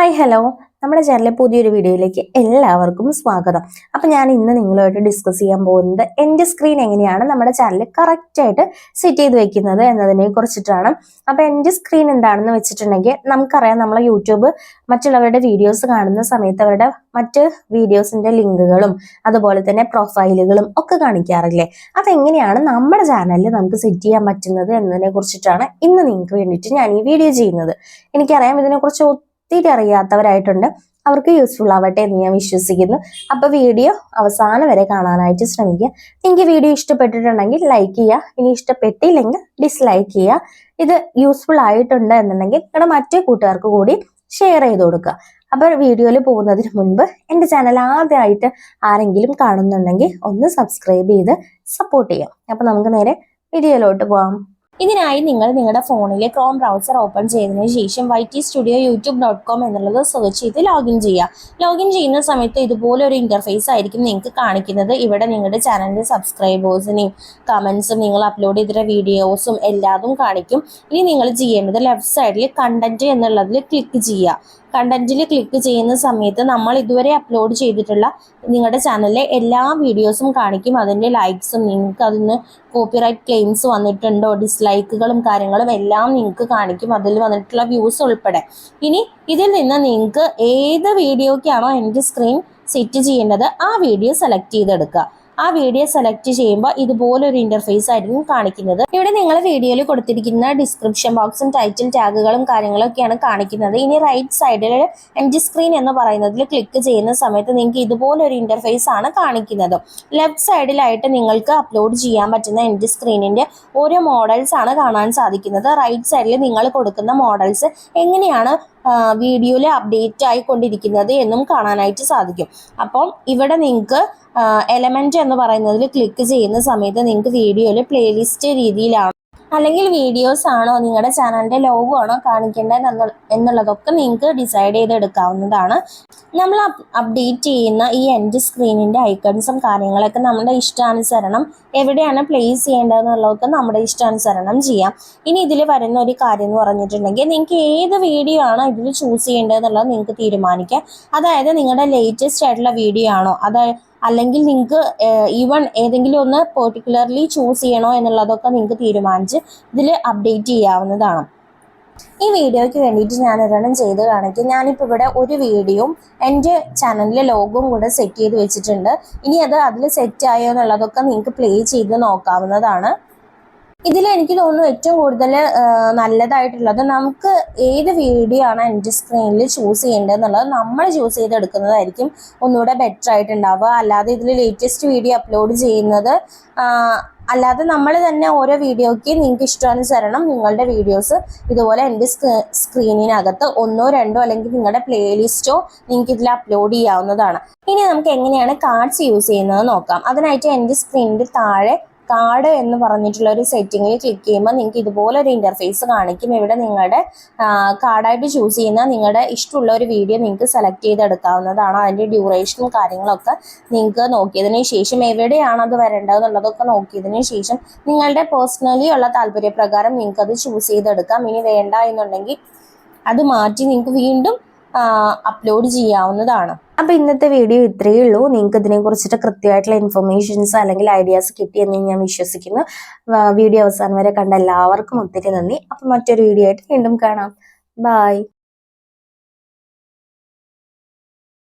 Hi hello നമ്മുടെ ചാനലിലെ പുതിയൊരു വീഡിയോയിലേക്ക് എല്ലാവർക്കും സ്വാഗതം. അപ്പം ഞാൻ ഇന്ന് നിങ്ങളുമായിട്ട് ഡിസ്കസ് ചെയ്യാൻ പോകുന്നത് എന്റെ സ്ക്രീൻ എങ്ങനെയാണ് നമ്മുടെ ചാനലിൽ കറക്റ്റായിട്ട് സെറ്റ് ചെയ്ത് വെക്കുന്നത് എന്നതിനെ കുറിച്ചിട്ടാണ്. അപ്പം എന്റെ സ്ക്രീൻ എന്താണെന്ന് വെച്ചിട്ടുണ്ടെങ്കിൽ നമുക്കറിയാം നമ്മളെ യൂട്യൂബ് മറ്റുള്ളവരുടെ വീഡിയോസ് കാണുന്ന സമയത്ത് അവരുടെ മറ്റ് വീഡിയോസിന്റെ ലിങ്കുകളും അതുപോലെ തന്നെ പ്രൊഫൈലുകളും ഒക്കെ കാണിക്കാറില്ലേ? അതെങ്ങനെയാണ് നമ്മുടെ ചാനലിൽ നമുക്ക് സെറ്റ് ചെയ്യാൻ പറ്റുന്നത് എന്നതിനെ കുറിച്ചിട്ടാണ് ഇന്ന് നിങ്ങൾക്ക് വേണ്ടിയിട്ട് ഞാൻ ഈ വീഡിയോ ചെയ്യുന്നത്. എനിക്കറിയാം ഇതിനെക്കുറിച്ച് ഒത്തിരി അറിയാത്തവരായിട്ടുണ്ട് അവർക്ക് യൂസ്ഫുൾ ആവട്ടെ എന്ന് ഞാൻ വിശ്വസിക്കുന്നു. അപ്പൊ വീഡിയോ അവസാനം വരെ കാണാനായിട്ട് ശ്രമിക്കുക. എനിക്ക് വീഡിയോ ഇഷ്ടപ്പെട്ടിട്ടുണ്ടെങ്കിൽ ലൈക്ക് ചെയ്യുക. ഇനി ഇഷ്ടപ്പെട്ടില്ലെങ്കിൽ ഡിസ്ലൈക്ക് ചെയ്യുക. ഇത് യൂസ്ഫുൾ ആയിട്ടുണ്ട് എന്നുണ്ടെങ്കിൽ നിങ്ങളുടെ മറ്റേ കൂട്ടുകാർക്ക് കൂടി ഷെയർ ചെയ്ത് കൊടുക്കുക. അപ്പൊ വീഡിയോയിൽ പോകുന്നതിന് മുൻപ് എന്റെ ചാനൽ ആദ്യമായിട്ട് ആരെങ്കിലും കാണുന്നുണ്ടെങ്കിൽ ഒന്ന് സബ്സ്ക്രൈബ് ചെയ്ത് സപ്പോർട്ട് ചെയ്യാം അപ്പൊ നമുക്ക് നേരെ വീഡിയോയിലോട്ട് പോവാം. ഇതിനായി നിങ്ങൾ നിങ്ങളുടെ ഫോണിലെ ക്രോം ബ്രൗസർ ഓപ്പൺ ചെയ്തതിനു ശേഷം Y T studio YouTube dot com എന്നുള്ളത് സെർച്ച് ചെയ്ത് ലോഗിൻ ചെയ്യുക. ലോഗിൻ ചെയ്യുന്ന സമയത്ത് ഇതുപോലെ ഒരു ഇന്റർഫേസ് ആയിരിക്കും നിങ്ങൾക്ക് കാണിക്കുന്നത്. ഇവിടെ നിങ്ങളുടെ ചാനലിന്റെ സബ്സ്ക്രൈബേഴ്സിനെയും കമന്റ്സും നിങ്ങൾ അപ്ലോഡ് ചെയ്തിട്ടുള്ള വീഡിയോസും എല്ലാതും കാണിക്കും. ഇനി നിങ്ങൾ ചെയ്യേണ്ടത് ലെഫ്റ്റ് സൈഡിൽ കണ്ടന്റ് എന്നുള്ളതിൽ ക്ലിക്ക് ചെയ്യുക. കണ്ടന്റിൽ ക്ലിക്ക് ചെയ്യുന്ന സമയത്ത് നമ്മൾ ഇതുവരെ അപ്ലോഡ് ചെയ്തിട്ടുള്ള നിങ്ങളുടെ ചാനലിലെ എല്ലാ വീഡിയോസും കാണിക്കും. അതിന്റെ ലൈക്സും നിങ്ങൾക്ക് അതിന് കോപ്പിറൈറ്റ് ക്ലെയിംസ് വന്നിട്ടുണ്ടോ ഡിസ്ലൈക്കുകളും കാര്യങ്ങളും എല്ലാം നിങ്ങൾക്ക് കാണിക്കും. അതിൽ വന്നിട്ടുള്ള വ്യൂസ് ഉൾപ്പെടെ. ഇനി ഇതിൽ നിന്ന് നിങ്ങൾക്ക് ഏത് വീഡിയോക്കാണോ എന്റെ സ്ക്രീൻ സെറ്റ് ചെയ്യേണ്ടത് ആ വീഡിയോ സെലക്ട് ചെയ്തെടുക്കുക. ആ വീഡിയോ സെലക്ട് ചെയ്യുമ്പോൾ ഇതുപോലൊരു ഇന്റർഫേസ് ആയിരിക്കും കാണിക്കുന്നത്. ഇവിടെ നിങ്ങൾ വീഡിയോയിൽ കൊടുത്തിരിക്കുന്ന ഡിസ്ക്രിപ്ഷൻ ബോക്സും ടൈറ്റിൽ ടാഗുകളും കാര്യങ്ങളൊക്കെയാണ് കാണിക്കുന്നത്. ഇനി റൈറ്റ് സൈഡിൽ എം ജി സ്ക്രീൻ എന്ന് പറയുന്നതിൽ ക്ലിക്ക് ചെയ്യുന്ന സമയത്ത് നിങ്ങൾക്ക് ഇതുപോലൊരു ഇന്റർഫേസ് ആണ് കാണിക്കുന്നത്. ലെഫ്റ്റ് സൈഡിലായിട്ട് നിങ്ങൾക്ക് അപ്ലോഡ് ചെയ്യാൻ പറ്റുന്ന എം ജി സ്ക്രീനിന്റെ ഓരോ മോഡൽസ് ആണ് കാണാൻ സാധിക്കുന്നത്. റൈറ്റ് സൈഡിൽ നിങ്ങൾ കൊടുക്കുന്ന മോഡൽസ് എങ്ങനെയാണ് വീഡിയോയിൽ അപ്ഡേറ്റ് ആയിക്കൊണ്ടിരിക്കുന്നത് എന്നും കാണാനായിട്ട് സാധിക്കും. അപ്പം ഇവിടെ നിങ്ങൾക്ക് എലമെന്റ് എന്ന് പറയുന്നതിൽ ക്ലിക്ക് ചെയ്യുന്ന സമയത്ത് നിങ്ങൾക്ക് വീഡിയോയിൽ പ്ലേലിസ്റ്റ് രീതിയിലാണ് അല്ലെങ്കിൽ വീഡിയോസ് ആണോ നിങ്ങളുടെ ചാനലിന്റെ ലോഗോ ആണോ കാണിക്കേണ്ടത് എന്നുള്ളതൊക്കെ നിങ്ങൾക്ക് ഡിസൈഡ് ചെയ്തെടുക്കാവുന്നതാണ്. നമ്മൾ അപ്ഡേറ്റ് ചെയ്യുന്ന ഈ എൻഡ് സ്ക്രീനിന്റെ ഐക്കൺസും കാര്യങ്ങളൊക്കെ നമ്മുടെ ഇഷ്ടാനുസരണം എവിടെയാണ് പ്ലേസ് ചെയ്യേണ്ടതെന്നുള്ളതൊക്കെ നമ്മുടെ ഇഷ്ടാനുസരണം ചെയ്യാം. ഇനി ഇതിൽ വരുന്ന ഒരു കാര്യം എന്ന് പറഞ്ഞിട്ടുണ്ടെങ്കിൽ നിങ്ങൾക്ക് ഏത് വീഡിയോ ആണോ ഇതിൽ ചൂസ് ചെയ്യേണ്ടതെന്നുള്ളത് നിങ്ങൾക്ക് തീരുമാനിക്കാം. അതായത് നിങ്ങളുടെ ലേറ്റസ്റ്റ് ആയിട്ടുള്ള വീഡിയോ ആണോ? അതായത് അല്ലെങ്കിൽ നിങ്ങൾക്ക് ഈവൺ ഏതെങ്കിലും ഒന്ന് പെർട്ടിക്കുലർലി ചൂസ് ചെയ്യണോ എന്നുള്ളതൊക്കെ നിങ്ങൾക്ക് തീരുമാനിച്ച് ഇതിൽ അപ്ഡേറ്റ് ചെയ്യാവുന്നതാണ്. ഈ വീഡിയോയ്ക്ക് വേണ്ടിയിട്ട് ഞാൻ ഒരെണ്ണം ചെയ്ത് കാണിക്കും. ഞാനിപ്പോൾ ഇവിടെ ഒരു വീഡിയോയും എന്റെ ചാനലിലെ ലോഗും കൂടെ സെറ്റ് ചെയ്ത് വെച്ചിട്ടുണ്ട്. ഇനി അത് അതിൽ സെറ്റ് ആയോ എന്നുള്ളതൊക്കെ നിങ്ങൾക്ക് പ്ലേ ചെയ്ത് നോക്കാവുന്നതാണ്. ഇതിൽ എനിക്ക് തോന്നുന്നു ഏറ്റവും കൂടുതൽ നല്ലതായിട്ടുള്ളത് നമുക്ക് ഏത് വീഡിയോ ആണ് എന്റെ സ്ക്രീനിൽ ചൂസ് ചെയ്യേണ്ടത് എന്നുള്ളത് നമ്മൾ ചൂസ് ചെയ്തെടുക്കുന്നതായിരിക്കും ഒന്നുകൂടെ ബെറ്റർ ആയിട്ടുണ്ടാവുക. അല്ലാതെ ഇതിൽ ലേറ്റസ്റ്റ് വീഡിയോ അപ്ലോഡ് ചെയ്യുന്നത് അല്ലാതെ നമ്മൾ തന്നെ ഓരോ വീഡിയോയ്ക്ക് നിങ്ങൾക്ക് ഇഷ്ടാനുസരണം നിങ്ങളുടെ വീഡിയോസ് ഇതുപോലെ എന്റെ സ്ക്രീനിനകത്ത് ഒന്നോ രണ്ടോ അല്ലെങ്കിൽ നിങ്ങളുടെ പ്ലേലിസ്റ്റോ നിങ്ങൾക്ക് ഇതിൽ അപ്ലോഡ് ചെയ്യാവുന്നതാണ്. ഇനി നമുക്ക് എങ്ങനെയാണ് കാർഡ്സ് യൂസ് ചെയ്യുന്നത് നോക്കാം. അതിനായിട്ട് എന്റെ സ്ക്രീനിന്റെ താഴെ കാർഡ് എന്ന് പറഞ്ഞിട്ടുള്ള ഒരു സെറ്റിങ്ങിൽ ക്ലിക്ക് ചെയ്യുമ്പോൾ നിങ്ങൾക്ക് ഇതുപോലെ ഒരു ഇന്റർഫേസ് കാണിക്കും. ഇവിടെ നിങ്ങളുടെ കാർഡായിട്ട് ചൂസ് ചെയ്യുന്ന നിങ്ങളുടെ ഇഷ്ടമുള്ള ഒരു വീഡിയോ നിങ്ങൾക്ക് സെലക്ട് ചെയ്തെടുക്കാവുന്നതാണ്. അതിന്റെ ഡ്യൂറേഷനും കാര്യങ്ങളൊക്കെ നിങ്ങൾക്ക് നോക്കിയതിന് ശേഷം എവിടെയാണ് അത് വരേണ്ടത് എന്നുള്ളതൊക്കെ നോക്കിയതിന് ശേഷം നിങ്ങളുടെ പേഴ്സണലി ഉള്ള താല്പര്യപ്രകാരം നിങ്ങൾക്ക് അത് ചൂസ് ചെയ്തെടുക്കാം. ഇനി വേണ്ട എന്നുണ്ടെങ്കിൽ അത് മാറ്റി നിങ്ങൾക്ക് വീണ്ടും അപ്ലോഡ് ചെയ്യാവുന്നതാണ്. അപ്പൊ ഇന്നത്തെ വീഡിയോ ഇത്രയേ ഉള്ളൂ. നിങ്ങൾക്ക് ഇതിനെ കുറിച്ചിട്ട് കൃത്യമായിട്ടുള്ള ഇൻഫർമേഷൻസ് അല്ലെങ്കിൽ ഐഡിയാസ് കിട്ടിയെന്ന് ഞാൻ വിശ്വസിക്കുന്നു. വീഡിയോ അവസാനം വരെ കണ്ട എല്ലാവർക്കും ഒത്തിരി നന്ദി. അപ്പൊ മറ്റൊരു വീഡിയോ ആയിട്ട് വീണ്ടും കാണാം. ബായ്